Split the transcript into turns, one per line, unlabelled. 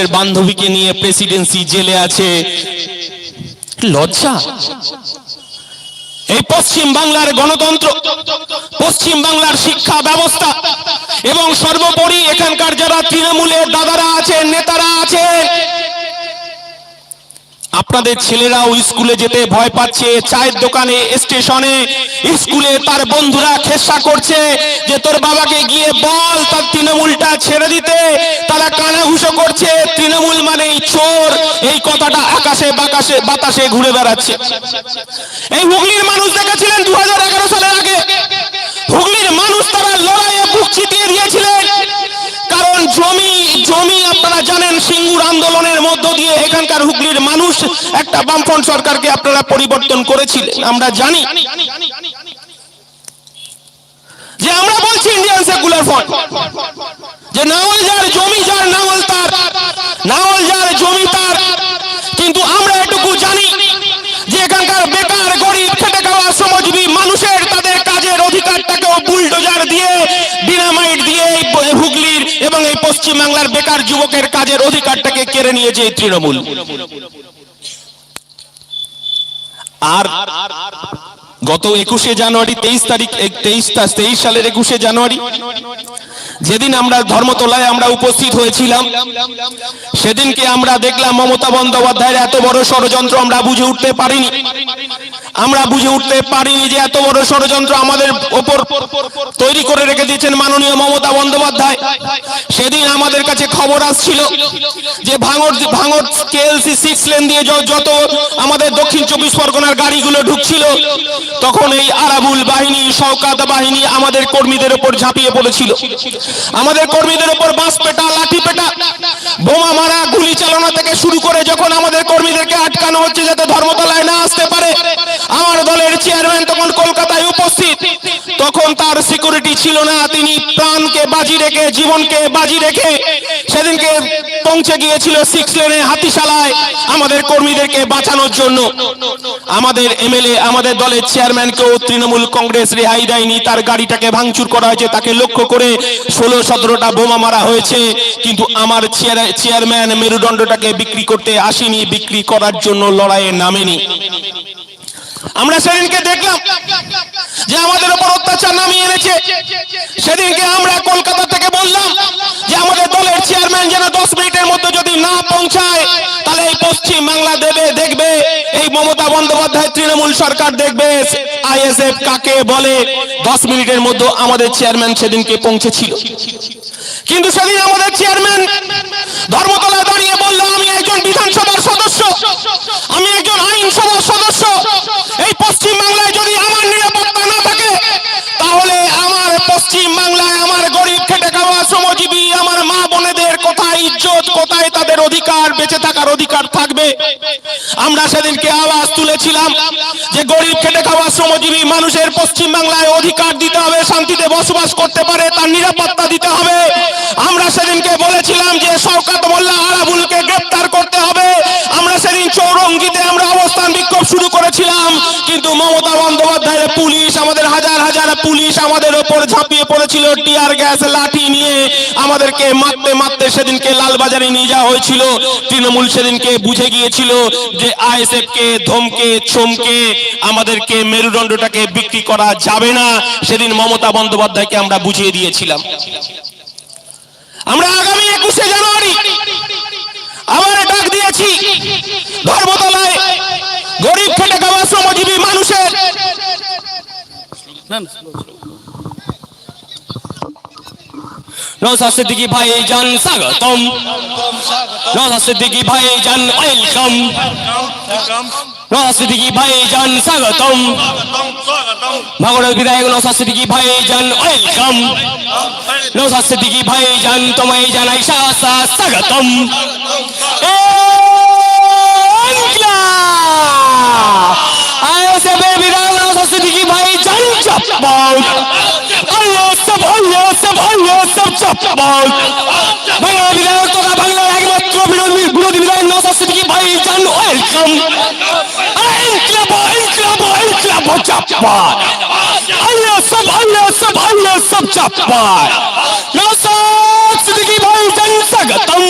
এর বান্ধবীকে নিয়ে প্রেসিডেন্সি জেলে আছে। লজ্জা? এই পশ্চিম বাংলার গণতন্ত্র, পশ্চিম বাংলার শিক্ষা ব্যবস্থা, এবং সর্বোপরি এখানকার যারা তৃণমূলের দাদারা আছেন, নেতারা আছেন আপনাদের ছেলেরাও স্কুলে যেতে ভয় পাচ্ছে। চায়ের দোকানে, স্টেশনে, স্কুলে তার বন্ধুরা খেসা করছে যে তোর বাবাকে গিয়ে বল তার তৃণমূলটা ছেড়ে দিতে। তারা কানাঘুষো করছে। তৃণমূল মানেই চোর। এই কথাটা আকাশে বাতাসে বাতাসে ঘুরে বেড়াচ্ছে। এই হুগলির মানুষ দেখেছিলেন? দু সালের আগে হুগলির মানুষ তারা লড়াইয়ে বুক চিতিয়ে দিয়েছিলেন কারণ জমি জমি আপনারা জানেন, সিঙ্গুর আন্দোলনের মধ্য দিয়ে এখানকার হুগলির মানুষ একটা বামফ্রন্ট সরকারকে আপনারা পরিবর্তন করেছিলেন। আমরা জানি যে আমরা বলছি ইন্ডিয়ান সেকুলার ফ্রন্ট যে নাওয়াল যার জমি যার নাওয়াল তার নাওয়াল বাংলার বেকার যুবকের কাজের অধিকারটাকে কেড়ে নিয়েছে এই তৃণমূল। আর গত একুশে জানুয়ারি, তেইশ তারিখ তেইশ তেইশ সালের একুশে জানুয়ারি, যেদিন আমরা ধর্মতলায় আমরা উপস্থিত হয়েছিলাম, সেদিনকে আমরা দেখলাম মমতা বন্দ্যোপাধ্যায়ের এত বড় ষড়যন্ত্র আমরা বুঝে উঠতে পারিনি। আমরা বুঝে উঠতে পারিনি যে এত বড় ষড়যন্ত্র আমাদের ওপর তৈরি করে রেখে দিয়েছেন মাননীয় মমতা বন্দ্যোপাধ্যায়। সেদিন আমাদের কাছে খবর আসছিল যে Bhangar Bhangar KLC six lane দিয়ে যত আমাদের দক্ষিণ চব্বিশ পরগনার গাড়িগুলো ঢুকছিল, তখন এই আরাবুল বাহিনী, শওকাত বাহিনী আমাদের কর্মীদের উপর ঝাঁপিয়ে পড়েছিল। আমাদের কর্মীদের উপর বাঁশ পেটা, লাঠি পেটা, বোমা মারা, গুলি চালানো থেকে শুরু করে যখন আমাদের কর্মীদেরকে আটকানো হচ্ছে যাতে ধর্মতলায় না আসতে পারে আমার দলের চেয়ারম্যান তখন কলকাতায় উপস্থিত। তখন তার সিকিউরিটি ছিল না, তিনি প্রাণকে বাজি রেখে, জীবনকে বাজি রেখে সেদিনকে পৌঁছে গিয়েছিল সিক্স লেনে হাতিশালায় আমাদের কর্মীদেরকে বাঁচানোর জন্য। আমাদের এমএলএ, আমাদের দলের চেয়ারম্যানকেও তৃণমূল কংগ্রেস রেহাই দেয়নি, তার গাড়িটাকে ভাঙচুর করা হয়েছে, তাকে লক্ষ্য করে ষোলো সতেরোটা বোমা মারা হয়েছে। কিন্তু আমার চেয়ার- চেয়ারম্যান মেরুদণ্ডটাকে বিক্রি করতে আসেনি, বিক্রি করার জন্য লড়াইয়ে নামেনি। আমরা সেদিনকে দেখলাম যে আমাদের উপর অত্যাচার নামিয়ে এনেছে। সেদিনকে আমরা কলকাতা থেকে বললাম যে আমাদের দলের চেয়ারম্যান যেন দশ মিনিটের মধ্যে যদি না পৌঁছায়, তাহলে এই পশ্চিম বাংলা দেবে দেখবে, এই মমতা বন্দ্যোপাধ্যায় তৃণমূল সরকার দেখবে। আইএসএফ কাকে বলে? দশ মিনিটের মধ্যে আমাদের চেয়ারম্যান সেদিনকে পৌঁছেছিল। কিন্তু সেদিন আমাদের চেয়ারম্যান কোথায় ইজ্জত, কোথায় তাদের অধিকার, বেঁচে থাকার অধিকার থাকবে? আমরা সেদিনকে আওয়াজ তুলেছিলাম যে গরিব খেটে খাওয়া শ্রমজীবী মানুষের পশ্চিম বাংলায় অধিকার দিতে হবে, শান্তিতে বসবাস করতে পারে, তার নিরাপত্তা দিতে হবে। আমরা সেদিনকে বলেছিলাম যে শওকাত মোল্লা আরাবুলকে গ্রেপ্তার করতে হবে। আমরা সেদিন চৌরঙ্গিতে আমরা অবস্থান বিক্ষোভ শুরু করেছিলাম, কিন্তু মমতা বন্দ্যোপাধ্যায়ের পুলিশ আমাদের হাজার হাজার পুলিশ আমাদের ওপর ঝাঁপিয়ে পড়েছিল টিয়ার গ্যাস, লাঠি নিয়ে। আমাদেরকে মারতে মারতে সেদিনকে লালবাজারে নিয়ে যাওয়া হয়েছিল। তৃণমূল সেদিনকে বুঝে গিয়েছিল যে আইএসএফ কে ধমকে, চমকে আমাদেরকে মেরুদণ্ডটাকে বিক্রি করা যাবে না। সেদিন মমতা বন্দ্যোপাধ্যায়কে আমরা বুঝিয়ে দিয়েছিলাম। আমরা আগামী একুশে জানুয়ারি আবার ডাক দিয়েছি ধর্মতলায় গরিব খেটে খাওয়া শ্রমজীবী মানুষের।
নৌসা সিদ্দিকী ভাই জান স্বাগতম। নৌসা সিদ্দিকী ভাই জান ওয়েলকাম। নৌসা সিদ্দিকী ভাই জান স্বাগতম। ভাগড়ের বিধায়ক নৌসা সিদ্দিকী ভাই জান ওয়েলকাম। নৌসা সিদ্দিকী ভাই জান তোমায় জানাই স্বাগতম আইএসএফের বিধায়ক নৌসা সিদ্দিকি ভাই জান চাপ্পাল আল্লাহ সব আল্লাহ সব আল্লাহ চাপ্পাল বাংলা বিধায়ক তথা বাংলার একমাত্র বিরোধী বিরোধী বিধায়ক নৌসা সিদ্দিকি ভাই, জান ওয়েলকাম। ইনকলাব ইনকলাব ইনকলাব চাপ্পাল আল্লাহ সব আল্লাহ সব আল্লাহ সব চাপ্পাল নৌসা সিদ্দিকি ভাই ভাইজান স্বাগতম।